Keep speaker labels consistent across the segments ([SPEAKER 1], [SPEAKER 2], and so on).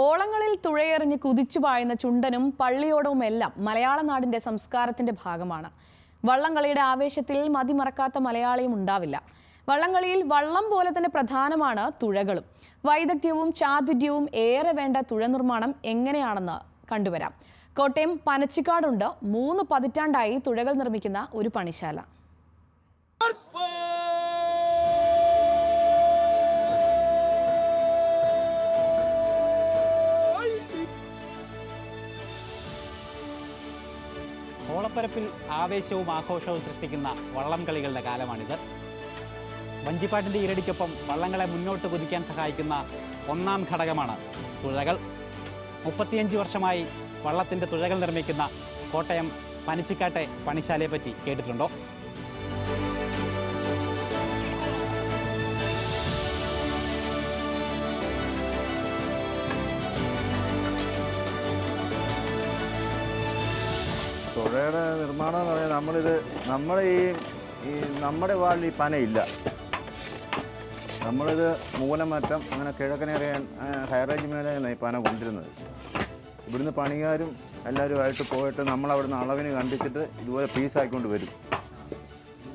[SPEAKER 1] ഓളങ്ങളിൽ തുഴയെറിഞ്ഞ് കുതിച്ചു പായുന്ന ചുണ്ടനും പള്ളിയോടവും എല്ലാം മലയാള നാടിന്റെ സംസ്കാരത്തിന്റെ ഭാഗമാണ്. വള്ളംകളിയുടെ ആവേശത്തിൽ മതിമറക്കാത്ത മലയാളിയും ഉണ്ടാവില്ല. വള്ളംകളിയിൽ വള്ളം പോലെ തന്നെ പ്രധാനമാണ് തുഴകളും. വൈദഗ്ധ്യവും ചാതുര്യവും ഏറെ വേണ്ട തുഴ നിർമ്മാണം എങ്ങനെയാണെന്ന് കണ്ടുവരാം. കോട്ടയം പനച്ചിക്കാടുണ്ട്. മൂന്ന് പതിറ്റാണ്ടായി തുഴകൾ നിർമ്മിക്കുന്ന ഒരു പണിശാല.
[SPEAKER 2] ഓളപ്പരപ്പിൽ ആവേശവും ആഘോഷവും സൃഷ്ടിക്കുന്ന വള്ളം കളികളുടെ കാലമാണിത്. വഞ്ചിപ്പാട്ടിന്റെ ഇരടിക്കൊപ്പം വള്ളങ്ങളെ മുന്നോട്ട് കുതിക്കാൻ സഹായിക്കുന്ന ഒന്നാം ഘടകമാണ് തുഴകൾ. മുപ്പത്തിയഞ്ച് വർഷമായി വള്ളത്തിന്റെ തുഴകൾ നിർമ്മിക്കുന്ന കോട്ടയം പനിച്ചിക്കാട്ടെ പണിശാലയെ പറ്റി കേട്ടിട്ടുണ്ടോ?
[SPEAKER 3] തുഴയുടെ നിർമ്മാണം എന്ന് പറഞ്ഞാൽ നമ്മളിത് നമ്മുടെ ഈ ഈ നമ്മുടെ വാളിൽ ഈ പനയില്ല. നമ്മളിത് മൂലമറ്റം അങ്ങനെ കിഴക്കനേറിയാൻ ഹൈറേഞ്ച് മേലെയാണ് ഈ പന കൊണ്ടിരുന്നത്. ഇവിടുന്ന് പണിക്കാരും എല്ലാവരുമായിട്ട് പോയിട്ട് നമ്മൾ അവിടുന്ന് അളവിന് കണ്ടിച്ചിട്ട് ഇതുപോലെ പീസാക്കിക്കൊണ്ട് വരും.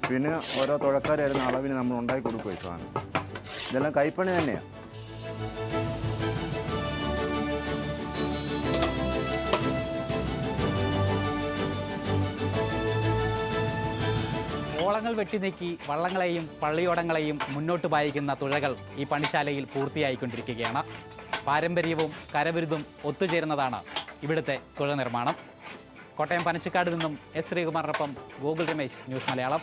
[SPEAKER 3] പിന്നെ ഓരോ തുഴക്കാരായിരുന്ന അളവിന് നമ്മൾ ഉണ്ടാക്കി കൊടുക്കും ഈ സാധനം. ഇതെല്ലാം കൈപ്പണി തന്നെയാണ്
[SPEAKER 2] ഓളങ്ങൾ വെട്ടി നീക്കി വള്ളങ്ങളെയും പള്ളിയോടങ്ങളെയും മുന്നോട്ട് പായിക്കുന്ന തുഴകൾ ഈ പണിശാലയിൽ പൂർത്തിയായിക്കൊണ്ടിരിക്കുകയാണ്. പാരമ്പര്യവും കരവിരുതും ഒത്തുചേരുന്നതാണ് ഇവിടുത്തെ തുഴ നിർമ്മാണം. കോട്ടയം പനച്ചിക്കാട് നിന്നും എസ് ശ്രീകുമാറിനൊപ്പം ഗോകുൽ രമേശ് ന്യൂസ് മലയാളം.